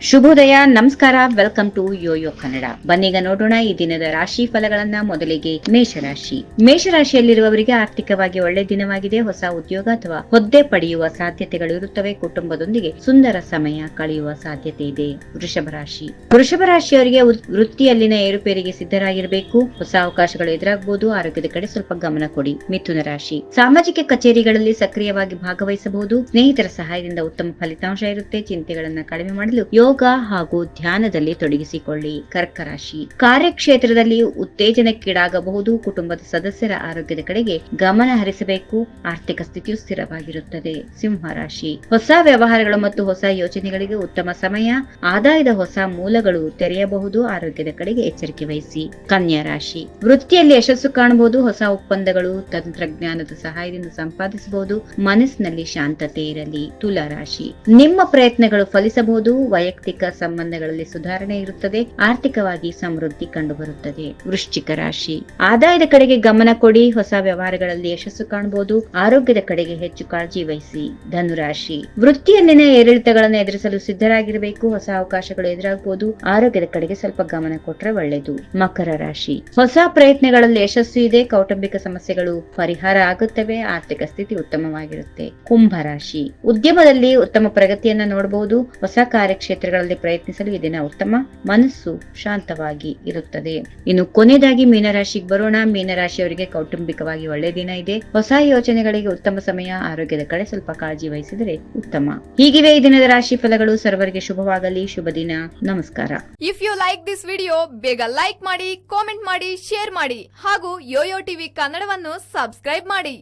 ಶುಭೋದಯ, ನಮಸ್ಕಾರ welcome to yoyo Kannada ಬನ್ನೀಗ ನೋಡೋಣ ಈ ದಿನದ ರಾಶಿ ಫಲಗಳನ್ನ ಮೊದಲಿಗೆ ಮೇಷರಾಶಿ. ಮೇಷರಾಶಿಯಲ್ಲಿರುವವರಿಗೆ ಆರ್ಥಿಕವಾಗಿ ಒಳ್ಳೆ ದಿನವಾಗಿದೆ, ಹೊಸ ಉದ್ಯೋಗ ಅಥವಾ ಹುದ್ದೆ ಪಡೆಯುವ ಸಾಧ್ಯತೆಗಳು ಇರುತ್ತವೆ, ಕುಟುಂಬದೊಂದಿಗೆ ಸುಂದರ ಸಮಯ ಕಳೆಯುವ ಸಾಧ್ಯತೆ ಇದೆ. ವೃಷಭ ರಾಶಿ. ವೃಷಭ ರಾಶಿಯವರಿಗೆ ವೃತ್ತಿಯಲ್ಲಿನ ಏರುಪೇರಿಗೆ ಸಿದ್ಧರಾಗಿರಬೇಕು, ಹೊಸ ಅವಕಾಶಗಳು ಎದುರಾಗಬಹುದು ಆರೋಗ್ಯದ ಕಡೆ ಸ್ವಲ್ಪ ಗಮನ ಕೊಡಿ. ಮಿಥುನ ರಾಶಿ. ಸಾಮಾಜಿಕ ಕಚೇರಿಗಳಲ್ಲಿ ಸಕ್ರಿಯವಾಗಿ ಭಾಗವಹಿಸಬಹುದು, ಸ್ನೇಹಿತರ ಸಹಾಯದಿಂದ ಉತ್ತಮ ಫಲಿತಾಂಶ ಇರುತ್ತೆ, ಚಿಂತೆಗಳನ್ನ ಕಡಿಮೆ ಮಾಡಲು ಯೋಗ ಹಾಗೂ ಧ್ಯಾನದಲ್ಲಿ ತೊಡಗಿಸಿಕೊಳ್ಳಿ. ಕರ್ಕ ರಾಶಿ ಕಾರ್ಯಕ್ಷೇತ್ರದಲ್ಲಿ ಉತ್ತೇಜನಕ್ಕೀಡಾಗಬಹುದು. ಕುಟುಂಬದ ಸದಸ್ಯರ ಆರೋಗ್ಯದ ಕಡೆಗೆ ಗಮನ ಹರಿಸಬೇಕು. ಆರ್ಥಿಕ ಸ್ಥಿತಿಯು ಸ್ಥಿರವಾಗಿರುತ್ತದೆ. ಸಿಂಹ ರಾಶಿ. ಹೊಸ ವ್ಯವಹಾರಗಳು ಮತ್ತು ಹೊಸ ಯೋಜನೆಗಳಿಗೆ ಉತ್ತಮ ಸಮಯ. ಆದಾಯದ ಹೊಸ ಮೂಲಗಳು ತೆರೆಯಬಹುದು. ಆರೋಗ್ಯದ ಕಡೆಗೆ ಎಚ್ಚರಿಕೆ ವಹಿಸಿ. ಕನ್ಯಾ ರಾಶಿ. ವೃತ್ತಿಯಲ್ಲಿ ಯಶಸ್ಸು ಕಾಣಬಹುದು. ಹೊಸ ಒಪ್ಪಂದಗಳು ತಂತ್ರಜ್ಞಾನದ ಸಹಾಯದಿಂದ ಸಂಪಾದಿಸಬಹುದು. ಮನಸ್ಸಿನಲ್ಲಿ ಶಾಂತತೆ ಇರಲಿ. ತುಲಾ ರಾಶಿ. ನಿಮ್ಮ ಪ್ರಯತ್ನಗಳು ಫಲಿಸಬಹುದು. ವೈಯಕ್ತಿಕ ಸಂಬಂಧಗಳಲ್ಲಿ ಸುಧಾರಣೆ ಇರುತ್ತದೆ, ಆರ್ಥಿಕವಾಗಿ ಸಮೃದ್ಧಿ ಕಂಡುಬರುತ್ತದೆ. ವೃಶ್ಚಿಕ ರಾಶಿ. ಆದಾಯದ ಕಡೆಗೆ ಗಮನ ಕೊಡಿ, ಹೊಸ ವ್ಯವಹಾರಗಳಲ್ಲಿ ಯಶಸ್ಸು ಕಾಣಬಹುದು, ಆರೋಗ್ಯದ ಕಡೆಗೆ ಹೆಚ್ಚು ಕಾಳಜಿ ವಹಿಸಿ. ಧನುರಾಶಿ. ವೃತ್ತಿಯಲ್ಲಿನ ಏರಿಳಿತಗಳನ್ನು ಎದುರಿಸಲು ಸಿದ್ಧರಾಗಿರಬೇಕು, ಹೊಸ ಅವಕಾಶಗಳು ಎದುರಾಗಬಹುದು, ಆರೋಗ್ಯದ ಕಡೆಗೆ ಸ್ವಲ್ಪ ಗಮನ ಕೊಟ್ಟರೆ ಒಳ್ಳೆಯದು. ಮಕರ ರಾಶಿ. ಹೊಸ ಪ್ರಯತ್ನಗಳಲ್ಲಿ ಯಶಸ್ಸು ಇದೆ, ಕೌಟುಂಬಿಕ ಸಮಸ್ಯೆಗಳು ಪರಿಹಾರ ಆಗುತ್ತವೆ, ಆರ್ಥಿಕ ಸ್ಥಿತಿ ಉತ್ತಮವಾಗಿರುತ್ತೆ. ಕುಂಭ ರಾಶಿ. ಉದ್ಯಮದಲ್ಲಿ ಉತ್ತಮ ಪ್ರಗತಿಯನ್ನ ನೋಡಬಹುದು ಹೊಸ ಕಾರ್ಯಕ್ಷೇತ್ರಗಳಲ್ಲಿ ಪ್ರಯತ್ನಿಸಲು ಈ ದಿನ ಉತ್ತಮ ಮನಸ್ಸು ಶಾಂತವಾಗಿ ಇರುತ್ತದೆ. ಇನ್ನು ಕೊನೆಯದಾಗಿ ಮೀನರಾಶಿಗೆ ಬರೋಣ. ಮೀನರಾಶಿಯವರಿಗೆ ಕೌಟುಂಬಿಕವಾಗಿ ಒಳ್ಳೆ ದಿನ ಇದೆ. ಹೊಸ ಯೋಚನೆಗಳಿಗೆ ಉತ್ತಮ ಸಮಯ, ಆರೋಗ್ಯದ ಕಡೆ ಸ್ವಲ್ಪ ಕಾಳಜಿ ವಹಿಸಿದರೆ ಉತ್ತಮ. ಹೀಗಿವೆ ಈ ದಿನದ ರಾಶಿ ಫಲಗಳು. ಸರ್ವರಿಗೆ ಶುಭವಾಗಲಿ. ಶುಭ ದಿನ. ನಮಸ್ಕಾರ. If you like this video ಬೇಗ ಲೈಕ್ ಮಾಡಿ ಕಾಮೆಂಟ್ ಮಾಡಿ ಶೇರ್ ಮಾಡಿ ಹಾಗೂ ಯೋಯೋ ಟಿವಿ ಕನ್ನಡವನ್ನು ಸಬ್ಸ್ಕ್ರೈಬ್ ಮಾಡಿ.